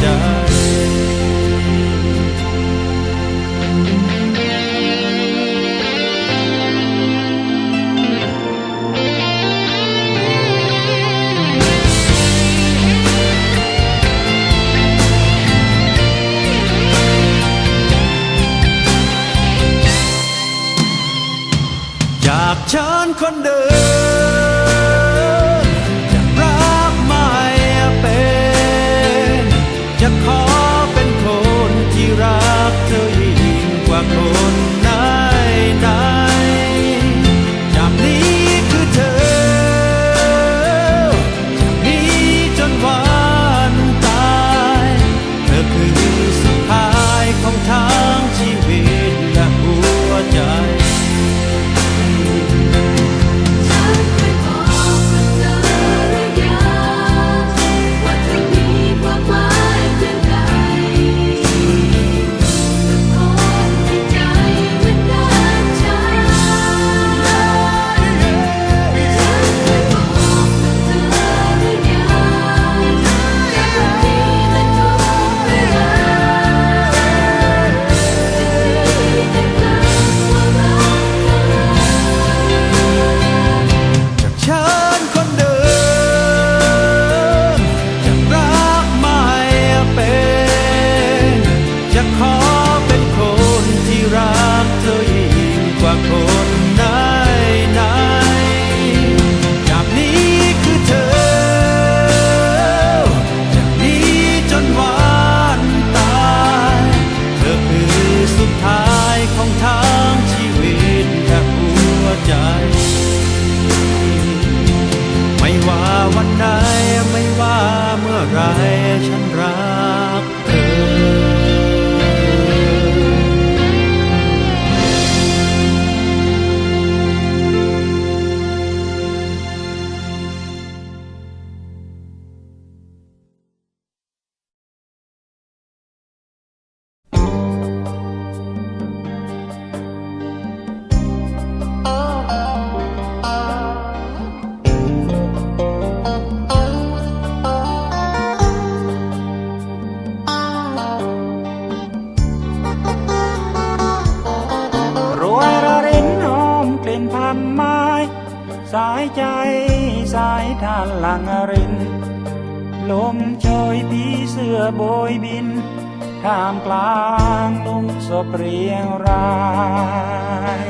ใจ ลังอรินลมโชยผีเสื้อโบยบินท่ามกลางลุงศพเรียงราย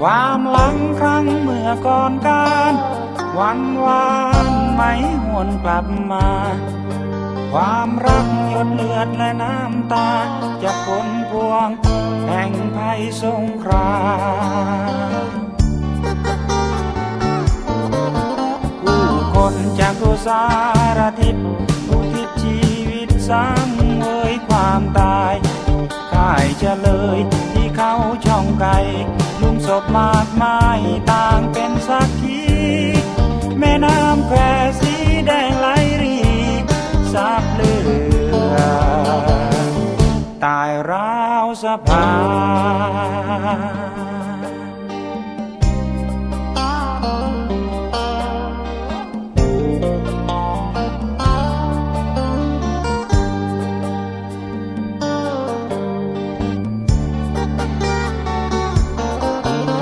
ความหลังครั้งเมื่อก่อนการ วันวานไม่หวนกลับมา ความรักหยดเลือดและน้ำตาจากผลพวงแห่งภัยสงคราม นจากโทสารทิศอุทิศชีวิตสังเวยความตายข่ายจะเลยที่เขาช่องไก่ลุมศพมากมายต่างเป็นสักขีแม่น้ำแควสีแดงไหลรีซับเลือตายร้าวสะพาน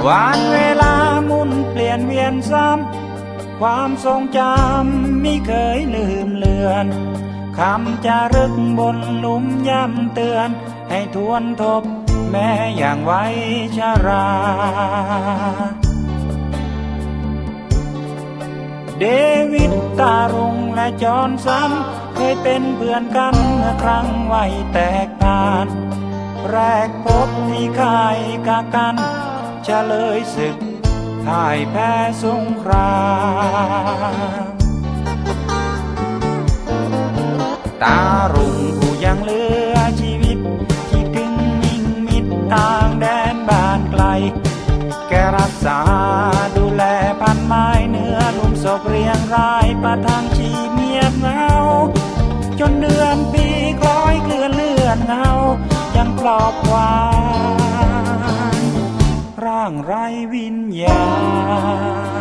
วันเวลาหมุนเปลี่ยนเวียนซ้ำ ความทรงจำไม่เคยลืมเลือนคำจารึกบนลุมย้ำเตือน ให้ทวนทบแม้อย่างไว้ชารา เดวิดตารุงและจอนสันเคยเป็นเพื่อนกันเมื่อครั้งวัยแตกต่างแรกพบที่ค่ายกากัน เฉลยศึกพ่ายแพ้สงครามตารุ่งผู้ยังเหลือชีวิตคิดถึงมิ่งมิตรต่างแดนบ้านไกล แกรักษาดูแลพันไม้เนื้อลุมศพเรียงรายประทังชีเมียบเหงา จนเดือนปีคล้อยเกลือเลือนเงายังปลอบวาางไร้วิญญาณ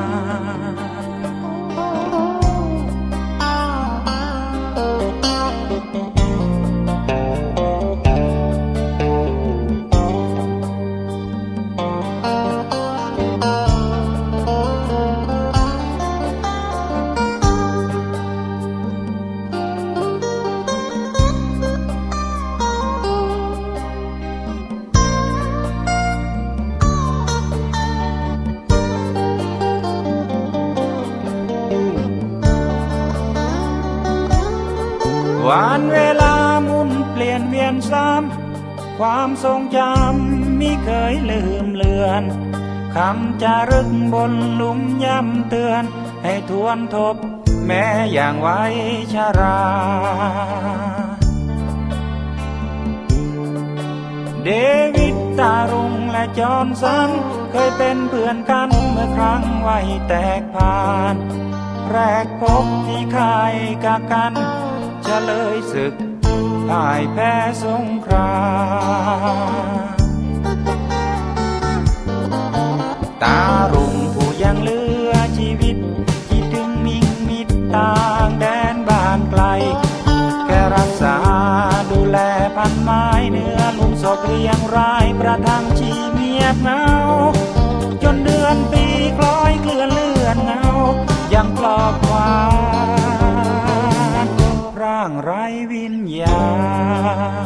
วันเวลาหมุนเปลี่ยนเวียนซ้ำความทรงจำมิเคยลืมเลือนคำจารึกบนหลุมย้ำเตือน ให้ทวนทบแม้อย่างไว้ชารา เดวิดตารุงและจอห์นสันเคยเป็นเพื่อนกันเมื่อครั้งวัยแตกผ่าน แรกพบที่ค่ายกากัน เฉลยศึกพ่ายแพ้สงครามตารุ่งผู้ยังเหลือชีวิตคิดถึงมิ่งมิตรต่างแดนบ้านไกลแกรักษาดูแลพันไม้เนื้อลุมศพเรียงรายประทังชีเมียบงา นร่างไร้วิญญา